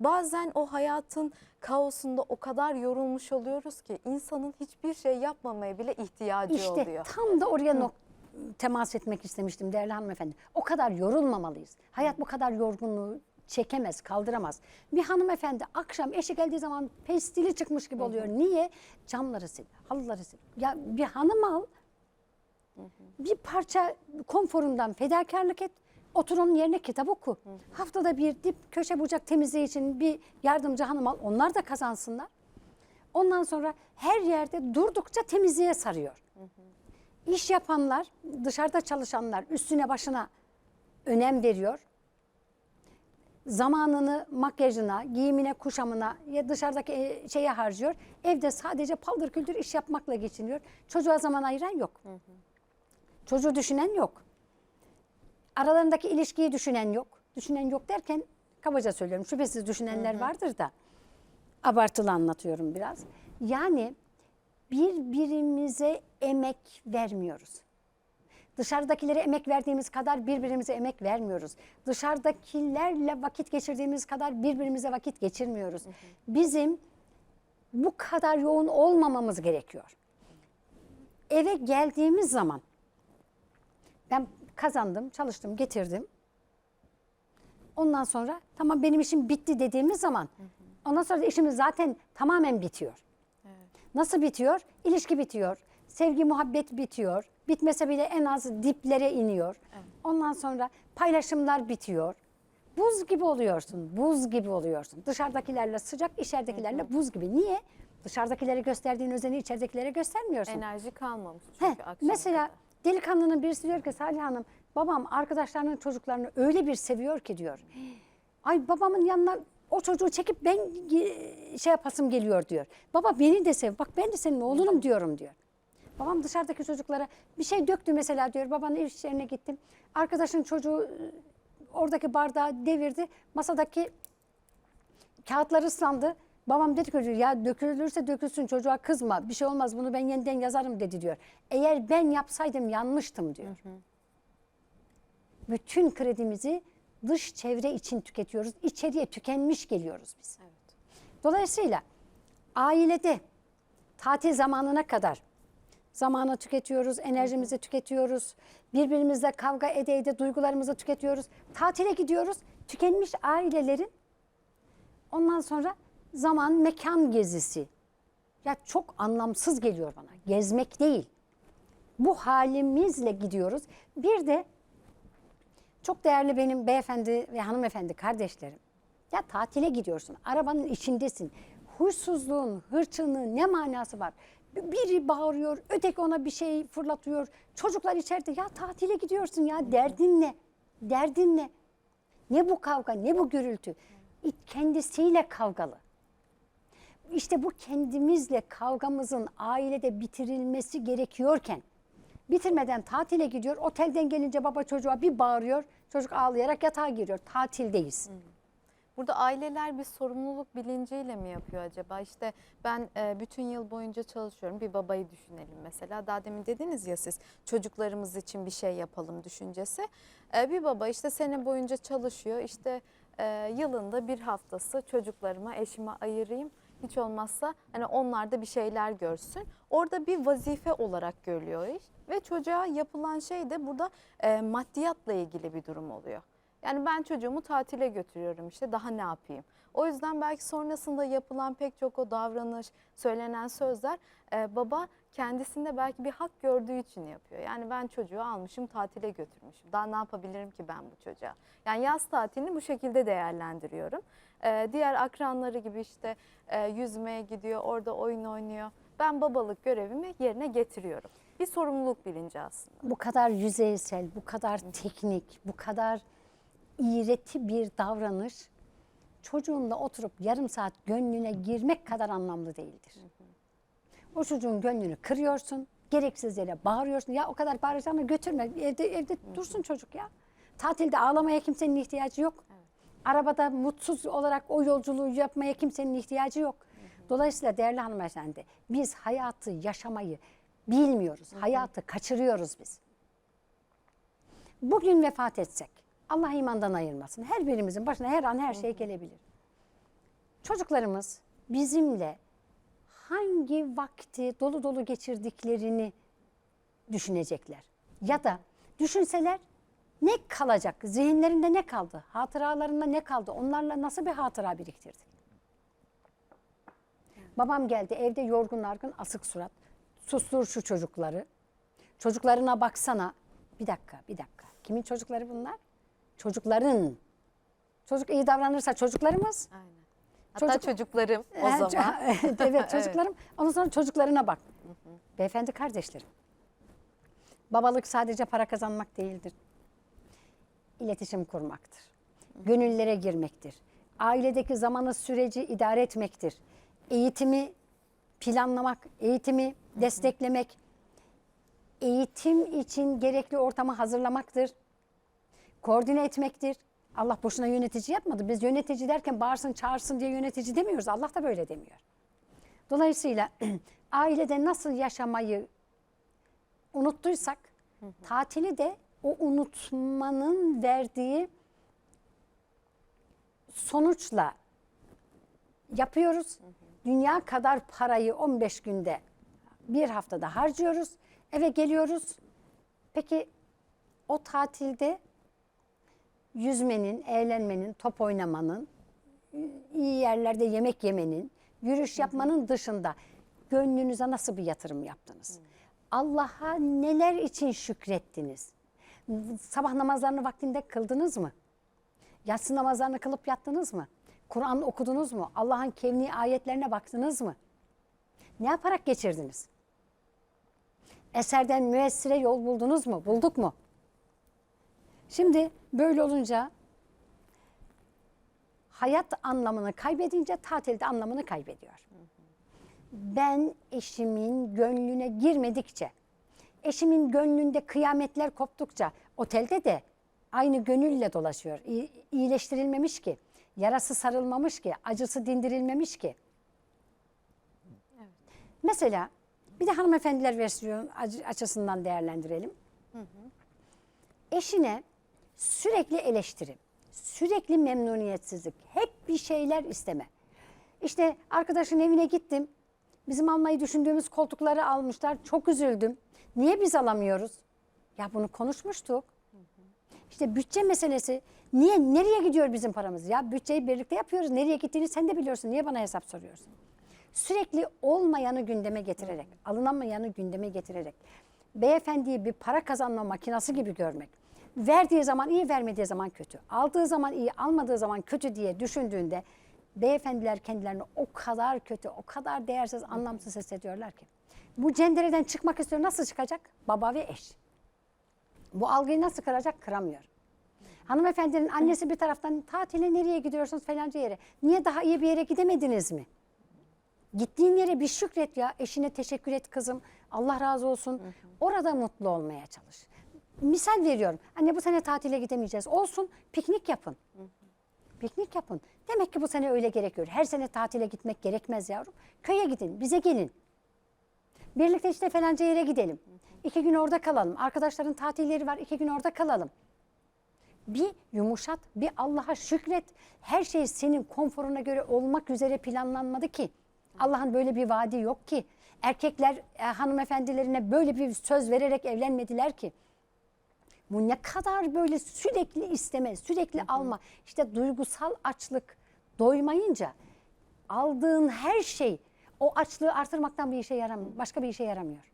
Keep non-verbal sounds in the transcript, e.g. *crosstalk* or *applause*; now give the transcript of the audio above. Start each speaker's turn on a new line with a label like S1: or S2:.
S1: Bazen o hayatın kaosunda o kadar yorulmuş oluyoruz ki insanın hiçbir şey yapmamaya bile ihtiyacı
S2: İşte
S1: oluyor.
S2: tam da oraya nok- temas etmek istemiştim değerli hanımefendi. O kadar yorulmamalıyız. Hayat bu kadar yorgunluğu çekemez, kaldıramaz. Bir hanımefendi akşam eşi geldiği zaman pestili çıkmış gibi oluyor. Niye? Camları sil, halıları sil. Ya bir hanım al, bir parça konforundan fedakarlık et. Otur onun yerine kitap oku. Haftada bir dip köşe bucak temizliği için bir yardımcı hanım al. Onlar da kazansınlar. Ondan sonra her yerde durdukça temizliğe sarıyor. İş yapanlar, dışarıda çalışanlar üstüne başına önem veriyor. Zamanını makyajına, giyimine, kuşamına ya dışarıdaki e, şeye harcıyor. Evde sadece paldır küldür iş yapmakla geçiniyor. Çocuğa zaman ayıran yok. Çocuğu düşünen yok. Aralarındaki ilişkiyi düşünen yok. Düşünen yok derken kabaca söylüyorum. Şüphesiz düşünenler vardır da abartılı anlatıyorum biraz. Yani birbirimize emek vermiyoruz. Dışarıdakilere emek verdiğimiz kadar birbirimize emek vermiyoruz. Dışarıdakilerle vakit geçirdiğimiz kadar birbirimize vakit geçirmiyoruz. Bizim bu kadar yoğun olmamamız gerekiyor. Eve geldiğimiz zaman ben kazandım, çalıştım, getirdim. Ondan sonra tamam benim işim bitti dediğimiz zaman ondan sonra da işimiz zaten tamamen bitiyor. Nasıl bitiyor? İlişki bitiyor. Sevgi, muhabbet bitiyor. Bitmese bile en az diplere iniyor. Ondan sonra paylaşımlar bitiyor. Buz gibi oluyorsun, buz gibi oluyorsun. Dışarıdakilerle sıcak, içeridekilerle buz gibi. Niye? Dışarıdakilere gösterdiğin özeni içeridekilere göstermiyorsun.
S1: Enerji kalmamış çünkü akşama
S2: mesela
S1: kadar.
S2: Delikanlının birisi diyor ki Salih Hanım babam arkadaşlarının çocuklarını öyle bir seviyor ki diyor. *gasps* Ay babamın yanına o çocuğu çekip ben ge- şey yapasım geliyor diyor. Baba beni de sev bak ben de senin oğlunum diyorum diyor. Babam dışarıdaki çocuklara bir şey döktü mesela diyor. Babanın iş yerine gittim. Arkadaşın çocuğu e, oradaki bardağı devirdi. Masadaki kağıtlar ıslandı. Babam dedi ki ya dökülürse dökülsün çocuğa kızma bir şey olmaz bunu ben yeniden yazarım dedi diyor. Eğer ben yapsaydım yanmıştım diyor. Bütün kredimizi dış çevre için tüketiyoruz. İçeriye tükenmiş geliyoruz biz. Dolayısıyla ailede tatil zamanına kadar zamanı tüketiyoruz, enerjimizi tüketiyoruz. Birbirimizle kavga ede ede duygularımızı tüketiyoruz. Tatile gidiyoruz. Tükenmiş ailelerin ondan sonra zaman mekan gezisi. Ya çok anlamsız geliyor bana. Gezmek değil. Bu halimizle gidiyoruz. Bir de çok değerli benim beyefendi ve hanımefendi kardeşlerim. Ya tatile gidiyorsun, arabanın içindesin. Huysuzluğun, hırçınlığın ne manası var? Biri bağırıyor, öteki ona bir şey fırlatıyor. Çocuklar içeride ya tatile gidiyorsun ya derdin ne? Derdin ne? Ne bu kavga, ne bu gürültü? İ- Kendisiyle kavgalı. İşte bu kendimizle kavgamızın ailede bitirilmesi gerekiyorken bitirmeden tatile gidiyor. Otelden gelince baba çocuğa bir bağırıyor. Çocuk ağlayarak yatağa giriyor. Tatildeyiz.
S1: Burada aileler bir sorumluluk bilinciyle mi yapıyor acaba? İşte ben e, bütün yıl boyunca çalışıyorum. Bir babayı düşünelim mesela. Daha demin dediniz ya siz çocuklarımız için bir şey yapalım düşüncesi. E, bir baba işte sene boyunca çalışıyor. İşte e, yılında bir haftası çocuklarıma, eşime ayırayım. Hiç olmazsa hani onlar da bir şeyler görsün. Orada bir vazife olarak görülüyor iş. Ve çocuğa yapılan şey de burada e, maddiyatla ilgili bir durum oluyor. Yani ben çocuğumu tatile götürüyorum işte daha ne yapayım? O yüzden belki sonrasında yapılan pek çok o davranış, söylenen sözler e, baba kendisinde belki bir hak gördüğü için yapıyor. Yani ben çocuğu almışım tatile götürmüşüm. Daha ne yapabilirim ki ben bu çocuğa? Yani yaz tatilini bu şekilde değerlendiriyorum. E, diğer akranları gibi işte e, yüzmeye gidiyor, orada oyun oynuyor. Ben babalık görevimi yerine getiriyorum. Bir sorumluluk bilinci aslında.
S2: Bu kadar yüzeysel, bu kadar teknik, bu kadar iğreti bir davranış çocuğunla oturup yarım saat gönlüne girmek kadar anlamlı değildir. O çocuğun gönlünü kırıyorsun, gereksiz yere bağırıyorsun. Ya o kadar bağıracağını götürme, evde evde dursun çocuk ya. Tatilde ağlamaya kimsenin ihtiyacı yok. Arabada mutsuz olarak o yolculuğu yapmaya kimsenin ihtiyacı yok. Dolayısıyla değerli hanımefendi, biz hayatı yaşamayı bilmiyoruz. Hayatı kaçırıyoruz biz. Bugün vefat etsek, Allah imandan ayırmasın. Her birimizin başına her an her şey gelebilir. çocuklarımız bizimle hangi vakti dolu dolu geçirdiklerini düşünecekler. Ya da düşünseler ne kalacak? Zihinlerinde ne kaldı? Hatıralarında ne kaldı? Onlarla nasıl bir hatıra biriktirdik? Babam geldi evde yorgun argın asık surat. Sustur şu çocukları. Çocuklarına baksana. Bir dakika, bir dakika. Kimin çocukları bunlar? Çocukların. Çocuk iyi davranırsa çocuklarımız.
S1: Aynen. Hatta
S2: Çocuk-
S1: çocuklarım o zaman. *laughs*
S2: evet *laughs* çocuklarım. Ondan sonra çocuklarına bak. Beyefendi kardeşlerim. Babalık sadece para kazanmak değildir. İletişim kurmaktır. Gönüllere girmektir. Ailedeki zamanı süreci idare etmektir. Eğitimi planlamak, eğitimi desteklemek, eğitim için gerekli ortamı hazırlamaktır. Koordine etmektir. Allah boşuna yönetici yapmadı. Biz yönetici derken bağırsın çağırsın diye yönetici demiyoruz. Allah da böyle demiyor. Dolayısıyla *clears throat* ailede nasıl yaşamayı unuttuysak tatili de o unutmanın verdiği sonuçla yapıyoruz. Dünya kadar parayı 15 günde bir haftada harcıyoruz. Eve geliyoruz. Peki o tatilde yüzmenin, eğlenmenin, top oynamanın, iyi yerlerde yemek yemenin, yürüyüş yapmanın dışında gönlünüze nasıl bir yatırım yaptınız? Allah'a neler için şükrettiniz? Sabah namazlarını vaktinde kıldınız mı? Yatsı namazlarını kılıp yattınız mı? Kur'an okudunuz mu? Allah'ın kevni ayetlerine baktınız mı? Ne yaparak geçirdiniz? Eserden müessire yol buldunuz mu? Bulduk mu? Şimdi böyle olunca hayat anlamını kaybedince tatilde anlamını kaybediyor. Ben eşimin gönlüne girmedikçe, eşimin gönlünde kıyametler koptukça otelde de aynı gönülle dolaşıyor. İyi- İyileştirilmemiş ki, yarası sarılmamış ki, acısı dindirilmemiş ki. Mesela bir de hanımefendiler versiyon açısından değerlendirelim. Eşine sürekli eleştiri, sürekli memnuniyetsizlik, hep bir şeyler isteme. İşte arkadaşın evine gittim. Bizim almayı düşündüğümüz koltukları almışlar. Çok üzüldüm. Niye biz alamıyoruz? Ya bunu konuşmuştuk. İşte bütçe meselesi. Niye nereye gidiyor bizim paramız? Ya bütçeyi birlikte yapıyoruz. Nereye gittiğini sen de biliyorsun. Niye bana hesap soruyorsun? Sürekli olmayanı gündeme getirerek, alınamayanı gündeme getirerek, beyefendiyi bir para kazanma makinası gibi görmek, verdiği zaman iyi, vermediği zaman kötü, aldığı zaman iyi, almadığı zaman kötü diye düşündüğünde beyefendiler kendilerini o kadar kötü, o kadar değersiz, anlamsız hissediyorlar ki. Bu cendereden çıkmak istiyor. Nasıl çıkacak? Baba ve eş. Bu algıyı nasıl kıracak? Kıramıyor. Hanımefendinin annesi bir taraftan tatile nereye gidiyorsunuz falanca yere. Niye daha iyi bir yere gidemediniz mi? Gittiğin yere bir şükret ya. Eşine teşekkür et kızım. Allah razı olsun. Orada mutlu olmaya çalış. Misal veriyorum. Anne bu sene tatile gidemeyeceğiz. Olsun piknik yapın. Piknik yapın. Demek ki bu sene öyle gerekiyor. Her sene tatile gitmek gerekmez yavrum. Köye gidin, bize gelin. Birlikte işte falanca yere gidelim. İki gün orada kalalım. Arkadaşların tatilleri var, iki gün orada kalalım. Bir yumuşat, bir Allah'a şükret. Her şey senin konforuna göre olmak üzere planlanmadı ki. Allah'ın böyle bir vaadi yok ki. Erkekler e, hanımefendilerine böyle bir söz vererek evlenmediler ki. Bu ne kadar böyle sürekli isteme, sürekli alma. İşte duygusal açlık doymayınca aldığın her şey o açlığı artırmaktan bir işe yaramıyor. Başka bir işe yaramıyor.